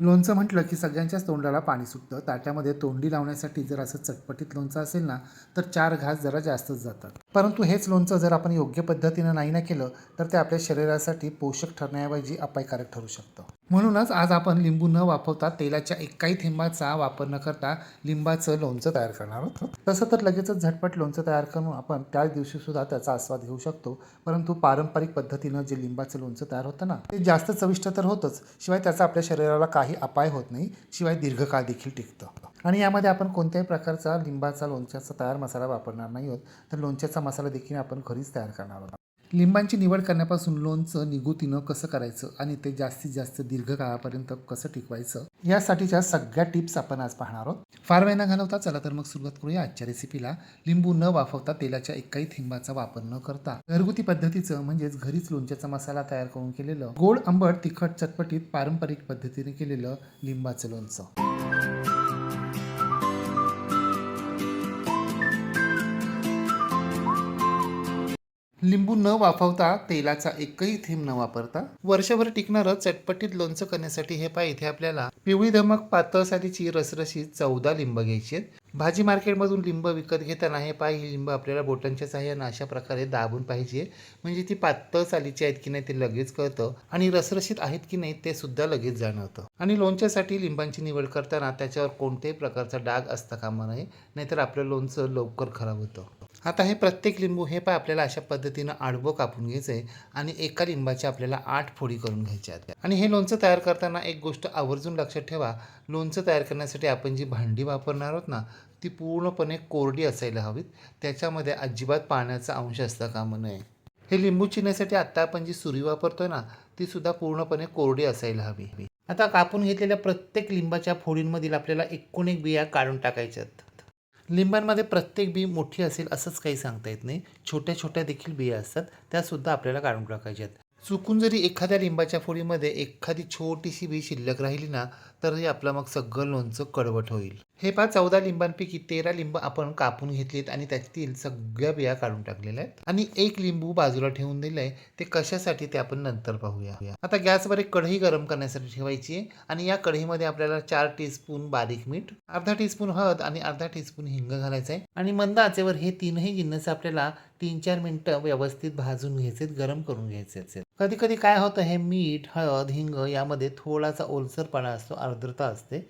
लोणचं म्हटलं की सगळ्यांच्याच तोंडाला पाणी सुटतं. ताट्यामध्ये तोंडी लावण्यासाठी जर असं चटपटीत लोणचं असेल ना तर चार घास जरा जास्तच जातात. परंतु हेच लोणचं जर आपण योग्य पद्धतीनं नाही ना केलं तर ते आपल्या शरीरासाठी पोषक ठरण्याऐवजी अपायकारक ठरू शकतं. म्हणूनच आज आपण लिंबू न वापरता तेलाच्या एकाही थेंबाचा वापर न करता लिंबाचं लोणचं तयार करणार आहोत. तसं तर लगेचच झटपट लोणचं तयार करून आपण त्याच दिवशी सुद्धा त्याचा आस्वाद घेऊ शकतो. परंतु पारंपरिक पद्धतीनं जे लिंबाचं लोणचं तयार होतं ना ते जास्त चविष्ट तर होतंच. शिवाय त्याचा आपल्या शरीराला काही अपाय होत नाही. शिवाय दीर्घकाळ देखील टिकतं. आणि यामध्ये आपण कोणत्याही प्रकारचा लिंबाचा लोणच्याचा तयार मसाला वापरणार नाही आहोत. तर लोणच्याचा मसाला देखील आपण घरीच तयार करणार आहोत. लिंबांची निवड करण्यापासून लोणचं निगुतीनं कसं करायचं आणि ते जास्तीत जास्त दीर्घकाळापर्यंत कसं टिकवायचं यासाठीच्या सगळ्या टिप्स आपण आज पाहणार आहोत. फार वेळ न घालवता चला तर मग सुरुवात करूया आजच्या रेसिपीला लिंबू न वाफवता तेलाच्या एकाही थिंबाचा वापर न करता. घरगुती पद्धतीचं म्हणजेच घरीच लोणच्याचा मसाला तयार करून केलेलं गोड आंबट तिखट चटपटीत पारंपरिक पद्धतीने केलेलं लिंबाचं लोणचं. लिंबू न वाफवता तेलाचा एकही थेंब न वापरता वर्षभर टिकणारं चटपटीत लोणचं करण्यासाठी हे पाय इथे आपल्याला पिवळी धमक पातळ सालीची रसरशीत चौदा लिंब घ्यायची आहेत. भाजी मार्केटमधून लिंब विकत घेताना हे पाय ही लिंब आपल्याला बोटांच्या साह्यानं अशा प्रकारे दाबून पाहिजे. म्हणजे ती पातळ चालीची आहेत की नाही ते लगेच कळतं आणि रसरशीत आहेत की नाही ते सुद्धा लगेच जाणवतं. आणि लोणच्यासाठी लिंबांची निवड करताना त्याच्यावर कोणत्याही प्रकारचा डाग असता कामा नये नाहीतर आपलं लोणचं लवकर खराब होतं. आता हे प्रत्येक लिंबू हे पाय आपल्याला अशा पद्धतीनं आडवं कापून घ्यायचं आहे आणि एका लिंबाच्या आपल्याला आठ फोडी करून घ्यायच्या आहेत. आणि हे लोणचं तयार करताना एक गोष्ट आवर्जून लक्षात ठेवा लोणचं तयार करण्यासाठी आपण जी भांडी वापरणार आहोत ना ती पूर्णपणे कोरडी असायला हवीत. त्याच्यामध्ये अजिबात पाण्याचा अंश असता कामं नये हे लिंबू चिरण्यासाठी आत्ता आपण जी सुरी वापरतोय ना ती सुद्धा पूर्णपणे कोरडी असायला हवी. आता कापून घेतलेल्या प्रत्येक लिंबाच्या फोडींमधील आपल्याला एकूण एक बिया काढून टाकायच्यात. लिंबांमध्ये प्रत्येक बी मोठी असेल असंच काही सांगता येत नाही. छोट्या छोट्या देखील बिया असतात त्यासुद्धा आपल्याला काढून टाकायच्यात. चुकून जरी एखाद्या लिंबाच्या फोडीमध्ये एखादी छोटीशी बी शिल्लक राहिली ना तरी आपलं मग सगळं लोणचं कडवट होईल. हे पहा चौदा लिंबांपैकी तेरा लिंब आपण कापून घेतलीत आणि त्यातील सगळ्या बिया काढून टाकलेल्या आहेत. आणि एक लिंबू बाजूला ठेवून दिलंय ते कशासाठी ते आपण नंतर पाहूया. आता गॅसवर एक कढई गरम करण्यासाठी ठेवायची आहे आणि या कढईमध्ये आपल्याला चार टीस्पून बारीक मीठ अर्धा टीस्पून हळद आणि अर्धा टीस्पून हिंग घालायचं आहे. आणि मंद आचेवर हे तीनही जिन्नस आपल्याला तीन चार मिनटं व्यवस्थित भाजून घ्यायचे गरम करून घ्यायचे कधी कधी काय होतं हे मीठ हळद हिंग यामध्ये थोडासा ओलसरपणा असतो आर्द्रता असते.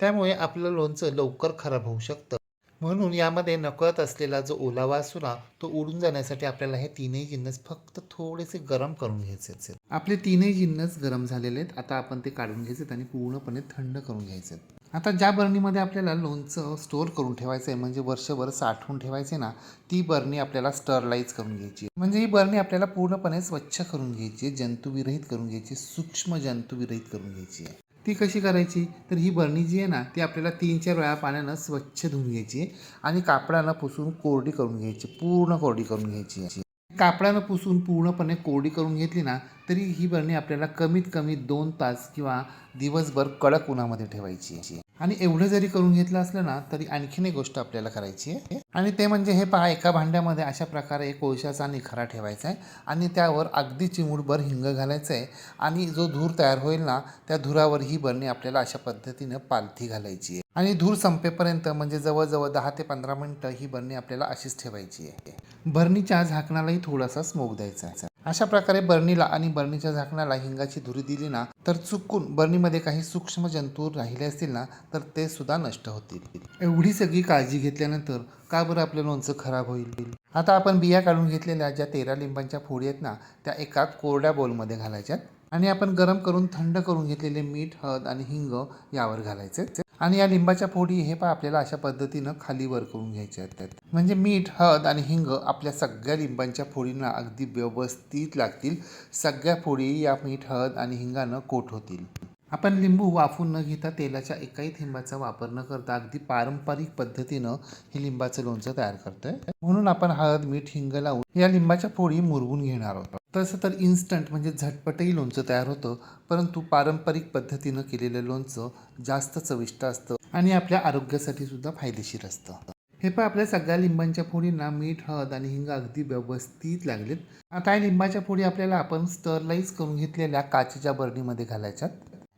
त्यामुळे आपलं लोणचं लवकर खराब होऊ शकतं. म्हणून यामध्ये नकळत असलेला जो ओलावा असतो ना तो उडून जाण्यासाठी आपल्याला हे तीनही जिन्नस फक्त थोडेसे गरम करून घ्यायचे आहेत. आपले तीनही जिन्नस गरम झालेले आहेत. आता आपण ते काढून घ्यायचे आणि पूर्णपणे थंड करून घ्यायचे आहेत. आता ज्या बरणीमध्ये आपल्याला लोणचं स्टोअर करून ठेवायचं आहे म्हणजे वर्षभर साठवून ठेवायचे ना ती बरणी आपल्याला स्टरलाइज करून घ्यायची म्हणजे ही बरणी आपल्याला पूर्णपणे स्वच्छ करून घ्यायची जंतुविरहित करून घ्यायची सूक्ष्म जंतुविरहित करून घ्यायची आहे. ती कशी करायची? तर ही बरणी जी आहे ना ती आपल्याला तीन चार वेळा पाण्यानं स्वच्छ धुवून घ्यायची आणि कापडानं पुसून कोरडी करून घ्यायची पूर्ण कोरडी करून घ्यायची कापडानं पुसून पूर्णपणे कोरडी करून घेतली ना तरी ही बरणी आपल्याला कमीत कमी दोन तास किंवा दिवसभर कडक उन्हामध्ये ठेवायची आणि एवढं जरी करून घेतलं असलं ना तरी आणखीन एक गोष्ट आपल्याला करायची आहे. आणि ते म्हणजे हे पहा एका भांड्यामध्ये अशा प्रकारे एक कोळशाचा निखारा ठेवायचा आहे आणि त्यावर अगदी चिमूटभर हिंग घालायचं आहे आणि जो धूर तयार होईल ना त्या धुरावर ही बरणी आपल्याला अशा पद्धतीनं पालथी घालायची आहे. आणि धूर संपेपर्यंत म्हणजे जवळजवळ दहा ते पंधरा मिनटं ही बरणी आपल्याला अशीच ठेवायची आहे. बरणीच्या झाकणालाही थोडासा स्मोक द्यायचा आहे. अशा प्रकारे बरणीला आणि बरणीच्या झाकणाला हिंगाची धुरी दिली ना तर चुकून बरणीमध्ये काही सूक्ष्म जंतू राहिले असतील ना तर ते सुद्धा नष्ट होतील. एवढी सगळी काळजी घेतल्यानंतर का बरं आपलं लोणचं खराब होईल? आता आपण बिया काढून घेतलेल्या ज्या तेरा लिंबांच्या फोडी आहेत ना त्या एका कोरड्या बोलमध्ये घालायच्यात आणि आपण गरम करून थंड करून घेतलेले मीठ हळद आणि हिंग यावर घालायचे. आणि या लिंबाच्या फोडी हे पण आपल्याला अशा पद्धतीनं खाली वर करून घ्यायच्या आहेत त्यात. म्हणजे मीठ हळद आणि हिंग आपल्या सगळ्या लिंबांच्या फोडींना अगदी व्यवस्थित लागतील. सगळ्या फोडी या मीठ हळद आणि हिंगानं कोट होतील. आपण लिंबू वाफून न घेता तेलाच्या एकाही थेंबाचा वापर न करता अगदी पारंपरिक पद्धतीनं हे लिंबाचं लोणचं तयार करतोय. म्हणून आपण हळद मीठ हिंग लावून या लिंबाच्या फोडी मुरवून घेणार आहोत. तसं तर इन्स्टंट म्हणजे झटपटही लोणचं तयार होतं परंतु पारंपरिक पद्धतीनं केलेलं लोणचं जास्त चविष्ट असतं आणि आपल्या आरोग्यासाठी सुद्धा फायदेशीर असतं. हे पण आपल्या सगळ्या लिंबांच्या फोडींना मीठ हळद आणि हिंग अगदी व्यवस्थित लागलेत. आता या लिंबाच्या फोडी आपल्याला आपण स्टरलाईज करून घेतलेल्या काचेच्या बरणीमध्ये घालायच्यात.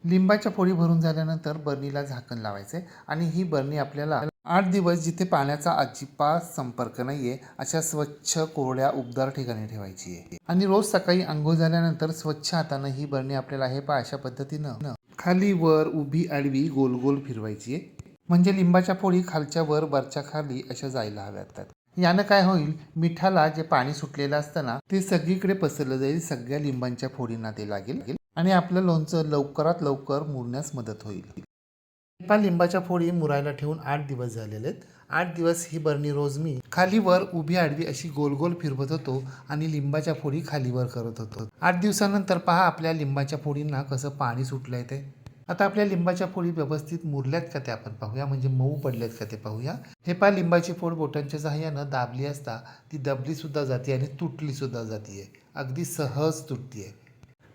लिंबाच्या फोडी भरून झाल्यानंतर बरणीला झाकण लावायचे आणि ही बरणी आपल्याला आठ दिवस जिथे पाण्याचा अजिबात संपर्क नाहीये अशा स्वच्छ कोरड्या उबदार ठिकाणी ठेवायची आहे. आणि रोज सकाळी आंघोळ झाल्यानंतर स्वच्छ हातानं ही बरणी आपल्याला हे पा अशा पद्धतीनं. खाली वर उभी आडवी गोल गोल फिरवायची आहे. म्हणजे लिंबाच्या फोडी खालच्या वर वरच्या खाली अशा जायला हव्यात यानं काय होईल मिठाला जे पाणी सुटलेलं असताना ते सगळीकडे पसरलं जाईल सगळ्या लिंबांच्या फोडींना ते लागेल. आणि आपलं लोणचं लवकरात लवकर मुरण्यास मदत होईल. पा लिंबाच्या फोडी मुरायला ठेवून आठ दिवस झालेले आहेत. आठ दिवस ही बरणी रोज मी खालीवर उभी आडवी अशी गोल गोल फिरवत होतो आणि लिंबाच्या फोडी खालीवर करत होतो. आठ दिवसानंतर पहा आपल्या लिंबाच्या फोडींना कसं पाणी सुटलंय ते. आता आपल्या लिंबाच्या फोडी व्यवस्थित मुरल्यात का ते आपण पाहूया. म्हणजे मऊ पडल्यात का ते पाहूया. हे पहा लिंबाची फोड बोटांच्या सहाय्यानं दाबली असता ती दबली सुद्धा जाते आणि तुटली सुद्धा जाते अगदी सहज तुटते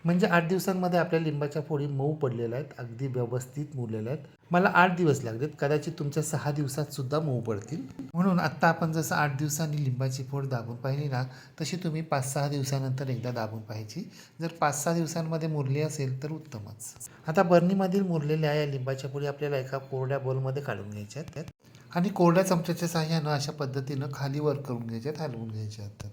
म्हणजे आठ दिवसांमध्ये आपल्या लिंबाच्या फोडी मऊ पडलेल्या आहेत अगदी व्यवस्थित मुरलेल्या आहेत. मला आठ दिवस लागलेत कदाचित तुमच्या सहा दिवसात सुद्धा मऊ पडतील. म्हणून आत्ता आपण जसं आठ दिवसांनी लिंबाची फोड दाबून पाहिली ना तशी तुम्ही पाच सहा दिवसानंतर एकदा दाबून पाहायची. जर पाच सहा दिवसांमध्ये मुरली असेल तर उत्तमच. आता बर्नीमधील मुरलेल्या या लिंबाच्या फोडी आपल्याला एका कोरड्या बोलमध्ये काढून घ्यायच्या आहेत. आणि कोरड्या चमच्याच्या सहाय्यानं अशा पद्धतीनं खाली वर करून घ्यायच्यात हलवून घ्यायच्या आहेत.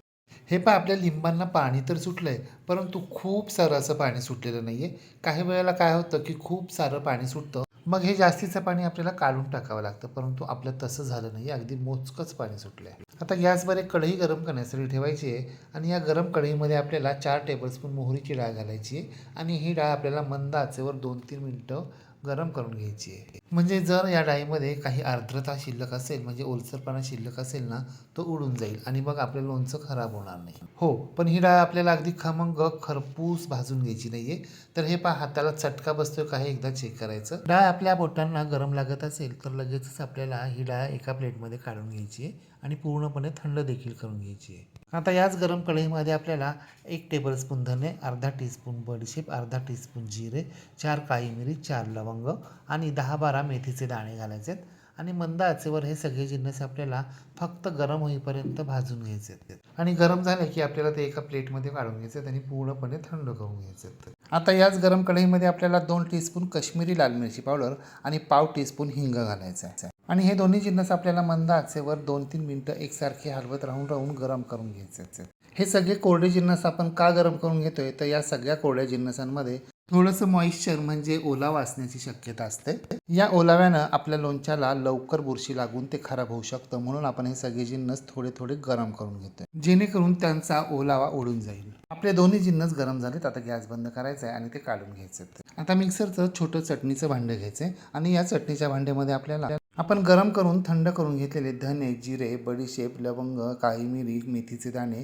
हे पहा आपल्या लिंबांना पाणी तर सुटलंय परंतु खूप सारं असं पाणी सुटलेलं नाहीये. काही वेळेला काय होतं की खूप सारं पाणी सुटतं. मग हे जास्तीचं पाणी आपल्याला काढून टाकावं लागतं परंतु आपलं तसं झालं नाही. अगदी मोजकंच पाणी सुटलं आहे आता गॅसवर एक कढई गरम करण्यासाठी ठेवायची आहे आणि या गरम कढईमध्ये आपल्याला चार टेबलस्पून मोहरीची डाळ घालायची आहे आणि ही डाळ आपल्याला मंद आचेवर दोन तीन मिनटं गरम करून घ्यायची आहे. म्हणजे जर या डाळीमध्ये काही आर्द्रता शिल्लक असेल म्हणजे ओलसरपणा शिल्लक असेल ना तो उडून जाईल आणि मग आपलं लोणचं खराब होणार नाही. हो पण ही डाळ आपल्याला अगदी खमंग खरपूस भाजून घ्यायची नाहीये. तर हे पहा हाताला चटका बसतोय का हे एकदा चेक करायचं. डाळ आपल्या बोटांना गरम लागत असेल तर लगेचच आपल्याला ही डाळ एका प्लेटमध्ये काढून घ्यायची आहे. आणि पूर्णपणे थंड देखील करून घ्यायची आहे. आता याच गरम कढईमध्ये आपल्याला एक टेबलस्पून धने अर्धा टीस्पून बडीशेप अर्धा टीस्पून जिरे चार काळी मिरी चार लवंग आणि दहा बारा मेथीचे दाणे घालायचे आहेत आणि मंद आचेवर हे सगळे जिन्नस आपल्याला फक्त गरम होईपर्यंत भाजून घ्यायचे आहेत आणि गरम झाले की आपल्याला ते एका प्लेटमध्ये काढून घ्यायचे आहेत आणि पूर्णपणे थंड करून घ्यायचे आहेत आता याच गरम कढईमध्ये आपल्याला दोन टीस्पून कश्मीरी लाल मिरची पावडर आणि पाव टीस्पून हिंग घालायचं आहे. आणि हे दोन्ही जिन्नस आपल्याला मंद आचेवर दोन तीन मिनटं एकसारखे हलवत राहून राहून गरम करून घ्यायचे हे सगळे कोरडे जिन्नस आपण का गरम करून घेतोय? तर या सगळ्या कोरड्या जिन्नसांमध्ये थोडंसं मॉइश्चर म्हणजे ओलावा असण्याची शक्यता असते. या ओलाव्यानं आपल्या लोणच्याला लवकर बुरशी लागून ते खराब होऊ शकतं. म्हणून आपण हे सगळे जिन्नस थोडे थोडे गरम करून घेतोय. जेणेकरून त्यांचा ओलावा उडून जाईल. आपले दोन्ही जिन्नस गरम झालेत. आता गॅस बंद करायचा आहे आणि ते काढून घ्यायचे आता मिक्सरचं छोटं चटणीचं भांडं घ्यायचं आणि या चटणीच्या भांड्यामध्ये आपल्याला आपण गरम करून थंड करून घेतलेले धने जिरे बडीशेप लवंग काळी मिरी मेथीचे दाणे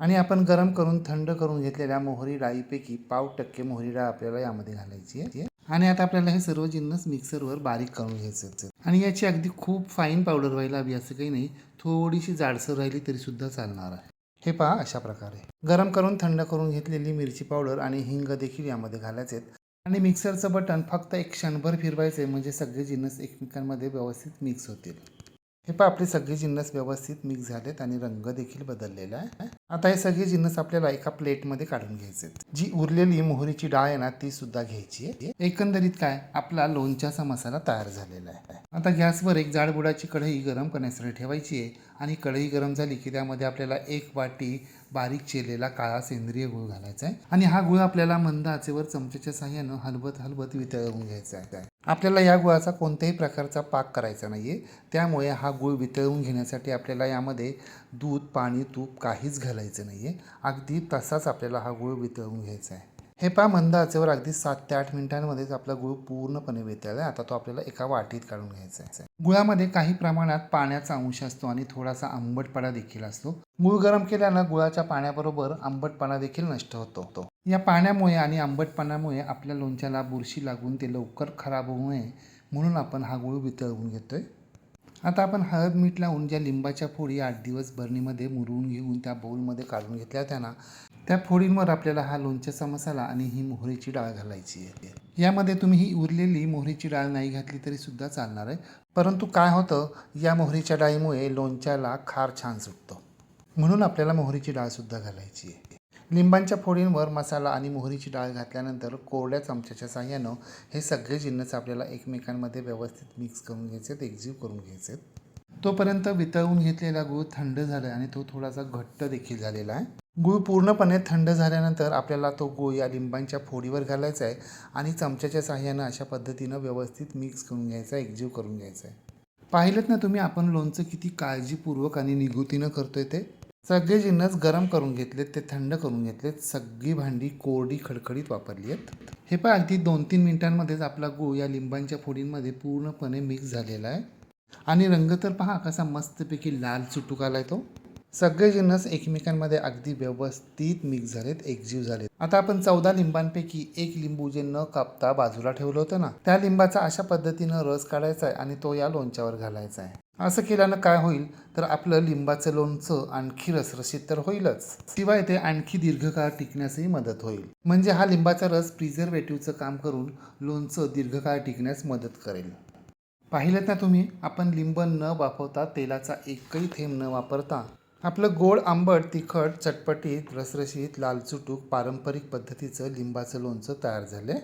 आणि आपण गरम करून थंड करून घेतलेल्या मोहरी डाळीपैकी पाव टक्के मोहरी डाळ आपल्याला यामध्ये घालायची आहे. आणि आता आपल्याला हे सर्व जिन्नस मिक्सरवर बारीक करून घ्यायचं आणि याची अगदी खूप फाईन पावडर व्हायला हवी असं काही नाही थोडीशी जाडसर राहिली तरीसुद्धा चालणार आहे. हे पहा अशा प्रकारे. गरम करून थंड करून घेतलेली मिरची पावडर आणि हिंग देखील यामध्ये घालायचे आहेत. आणि मिक्सरचं बटन फक्त एक क्षणभर फिरवायचे म्हणजे सगळे जिन्नस एकमेकांमध्ये व्यवस्थित मिक्स होतील. हे पहा आपले सगळे जिन्नस व्यवस्थित मिक्स झालेत आणि रंग देखील बदललेला आहे. आता हे सगळे जिन्नस आपल्याला एका प्लेटमध्ये काढून घ्यायचे जी उरलेली मोहरीची डाळ आहे ना ती सुद्धा घ्यायची आहे. एकंदरीत काय? आपला लोणच्याचा मसाला तयार झालेला आहे. आता गॅसवर एक जाडबुडाची कढई गरम करण्यासाठी ठेवायची आहे. आणि कढई गरम झाली की त्यामध्ये आपल्याला एक वाटी बारीक चिरलेला काळा सेंद्रिय गुळ घालायचा आहे. आणि हा गुळ आपल्याला मंद आचेवर चमच्याच्या साह्यानं हलवत हलवत वितळवून घ्यायचा आहे. आपल्याला या गुळाचा कोणत्याही प्रकारचा पाक करायचा नाही आहे त्यामुळे हा गुळ वितळवून घेण्यासाठी आपल्याला यामध्ये दूध पाणी तूप काहीच घालायचं नाही आहे अगदी तसाच आपल्याला हा गुळ वितळवून घ्यायचा आहे. हे पहा मंद आचेवर अगदी सात ते आठ मिनिटांमध्येच आपला गुळ पूर्णपणे वितळला आता तो आपल्याला एका वाटीत काढून घ्यायचा आहे. गुळामध्ये काही प्रमाणात पाण्याचा अंश असतो आणि थोडासा आंबटपणा देखील असतो. गुळ गरम केल्यानं गुळाच्या पाण्याबरोबर आंबटपणा देखील नष्ट होतो. या पाण्यामुळे आणि आंबटपणामुळे आपल्या लोणच्याला बुरशी लागून ते लवकर खराब होऊ नये म्हणून आपण हा गुळ वितळवून घेतोय. आता आपण हळद मीठ लावून ज्या लिंबाच्या फोडी आठ दिवस बरणीमध्ये मुरवून घेऊन त्या बाऊलमध्ये काढून घेतल्या त्यांना त्या फोडींवर आपल्याला हा लोणच्याचा मसाला आणि ही मोहरीची डाळ घालायची आहे. यामध्ये तुम्ही ही उरलेली मोहरीची डाळ नाही घातली तरी सुद्धा चालणार आहे. परंतु काय होतं? या मोहरीच्या डाळीमुळे लोणच्याला खार छान सुटतो. म्हणून आपल्याला मोहरीची डाळसुद्धा घालायची आहे. लिंबांच्या फोडींवर मसाला आणि मोहरीची डाळ घातल्यानंतर कोरड्या चमच्याच्या साह्यानं हे सगळे जिन्नस आपल्याला एकमेकांमध्ये व्यवस्थित मिक्स करून घ्यायचे आहेत एकजीव करून घ्यायचे. आहेत तोपर्यंत वितळून घेतलेला गूळ थंड झाला आहे आणि तो थोडासा घट्ट देखील झालेला आहे. गूळ पूर्णपणे थंड झाल्यानंतर आपल्याला तो गूळ या लिंबांच्या फोडीवर घालायचा आहे आणि चमच्याच्या साह्यानं अशा पद्धतीनं व्यवस्थित मिक्स करून घ्यायचा आहे एकजीव करून घ्यायचा आहे. पाहिलंत ना तुम्ही आपण लोणचं किती काळजीपूर्वक आणि निगुतीनं करतोय ते? सगळे जिन्नस गरम करून घेतलेत ते थंड करून घेतलेत सगळी भांडी कोरडी खडखडीत वापरली आहेत. हे पण अगदी दोन तीन मिनिटांमध्येच आपला गूळ या लिंबांच्या फोडींमध्ये पूर्णपणे मिक्स झालेला आहे. आणि रंग तर पहा कसा मस्तपैकी लाल चुटूक आलाय तो सगळे जिन्नस एकमेकांमध्ये अगदी व्यवस्थित मिक्स झालेत एकजीव झालेत. आता आपण चौदा लिंबांपैकी एक लिंबू जे न कापता बाजूला ठेवलं होतं ना त्या लिंबाचा अशा पद्धतीनं रस काढायचा आहे आणि तो या लोणच्यावर घालायचा आहे. असं केल्यानं काय होईल? तर आपलं लिंबाचं लोणचं आणखी रसरशीत तर होईलच. शिवाय ते आणखी दीर्घकाळ टिकण्यासही मदत होईल. म्हणजे हा लिंबाचा रस प्रिझर्वेटिव्हचं काम करून लोणचं दीर्घकाळ टिकण्यास मदत करेल. पाहिलं ना तुम्ही? आपण लिंब न वापरता तेलाचा एकही थेंब न वापरता. आपलं गोड आंबट तिखट चटपटीत रसरशीत लालचुटूक पारंपरिक पद्धतीचं लिंबाचं लोणचं तयार झालं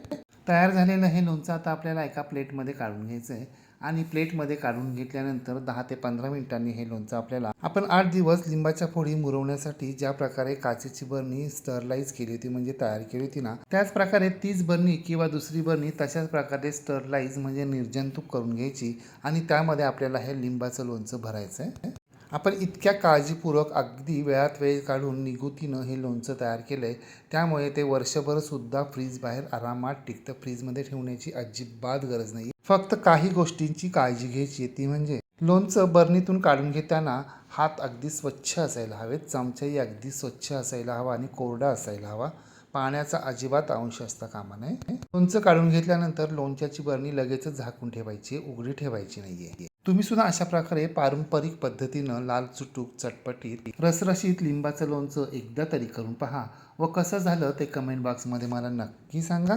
तयार झालेलं हे लोणचं आता आपल्याला एका प्लेटमध्ये काढून घ्यायचं आहे आणि प्लेटमध्ये काढून घेतल्यानंतर दहा ते पंधरा मिनिटांनी हे लोणचं आपल्याला आपण आठ दिवस लिंबाच्या फोडी मुरवण्यासाठी ज्या प्रकारे काचेची बरणी स्टरलाइज केली होती म्हणजे तयार केली होती ना त्याच प्रकारे तीच बरणी किंवा दुसरी बरणी तशाच प्रकारे स्टरलाइज म्हणजे निर्जंतुक करून घ्यायची आणि त्यामध्ये आपल्याला हे लिंबाचं लोणचं भरायचं आहे. आपण इतक्या काळजीपूर्वक अगदी वेळात वेळ काढून निगुतीनं हे लोणचं तयार केलं आहे त्यामुळे ते वर्षभरसुद्धा फ्रीज बाहेर आरामात टिकतं. फ्रीजमध्ये ठेवण्याची अजिबात गरज नाही फक्त काही गोष्टींची काळजी घ्यायची ती म्हणजे लोणचं बरणीतून काढून घेताना हात अगदी स्वच्छ असायला हवेत चमचाही अगदी स्वच्छ असायला हवा आणि कोरडा असायला हवा. पाण्याचा अजिबात अंश असता कामा नये. लोणचं काढून घेतल्यानंतर लोणच्याची बरणी लगेचच झाकून ठेवायची उघडी ठेवायची नाहीये. तुम्ही सुद्धा अशा प्रकारे पारंपरिक पद्धतीनं लाल चुटूक चटपटीत रसरशीत लिंबाचं लोणचं एकदा तरी करून पहा. व कसं झालं ते कमेंट बॉक्समध्ये मला नक्की सांगा.